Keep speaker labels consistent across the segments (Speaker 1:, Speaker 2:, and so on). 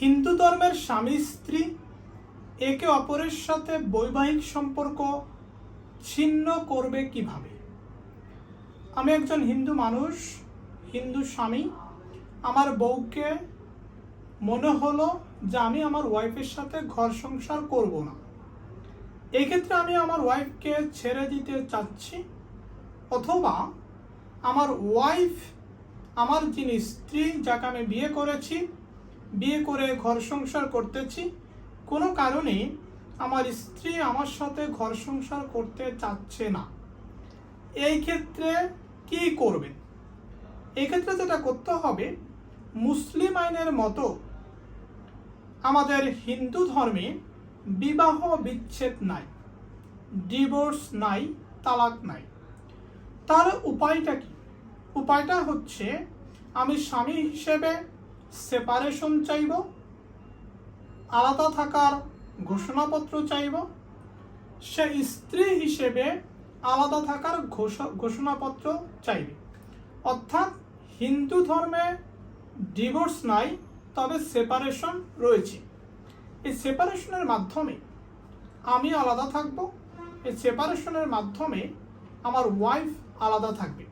Speaker 1: হিন্দু ধর্মের স্বামী, স্ত্রী, একে অপরের সাথে বৈবাহিক সম্পর্ক ছিন্ন করবে কীভাবে? আমি একজন হিন্দু মানুষ, হিন্দু স্বামী। আমার বউকে মনে হলো যে আমি আমার ওয়াইফের সাথে ঘর সংসার করব না। এক্ষেত্রে আমি আমার ওয়াইফকে ছেড়ে দিতে চাচ্ছি, অথবা আমার ওয়াইফ, আমার যিনি স্ত্রী যাকে আমি বিয়ে করেছি বিয়ে করে ঘর সংসার করতেছি। কোনো কারণে আমার স্ত্রী আমার সাথে ঘর সংসার করতে চাচ্ছে না। এই ক্ষেত্রে কি করবেন এক্ষেত্রে যেটা করতে হবে, মুসলিম আইনের মতো আমাদের হিন্দু ধর্মে বিবাহ বিচ্ছেদ নাই, ডিভোর্স নাই, তালাক নাই। তার উপায়টা কি? উপায়টা হচ্ছে আমি স্বামী হিসেবে সেপারেশন চাইব, আলাদা থাকার ঘোষণাপত্র চাইব, সে স্ত্রী হিসেবে আলাদা থাকার ঘোষ- ঘোষণাপত্র চাইবে। অর্থাৎ হিন্দু ধর্মে ডিভোর্স নাই, তবে সেপারেশন রয়েছে। এই সেপারেশনের মাধ্যমে আমি আলাদা থাকব, এই সেপারেশনের মাধ্যমে আমার ওয়াইফ আলাদা থাকবে।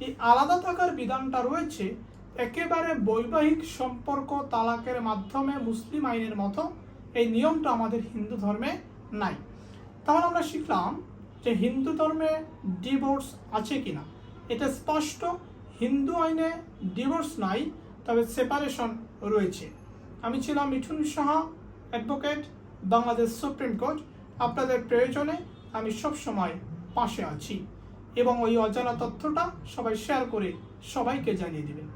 Speaker 1: এই আলাদা থাকার বিধানটা রয়েছে একেবারে বৈবাহিক সম্পর্ক তালাকের মাধ্যমে মুসলিম আইনের মতো এই নিয়মটা আমাদের হিন্দু ধর্মে নাই। তাহলে আমরা শিখলাম যে হিন্দু ধর্মে ডিভোর্স আছে কিনা। এটা স্পষ্ট, হিন্দু আইনে ডিভোর্স নাই, তবে সেপারেশন রয়েছে। আমি ছিলাম Mithun Saha, advocate, Bangladesh supreme court. আপনাদের প্রয়োজনে আমি সব সময় পাশে আছি এবং ওই অজানা তথ্যটা সবাই শেয়ার করে সবাইকে জানিয়ে দিবেন।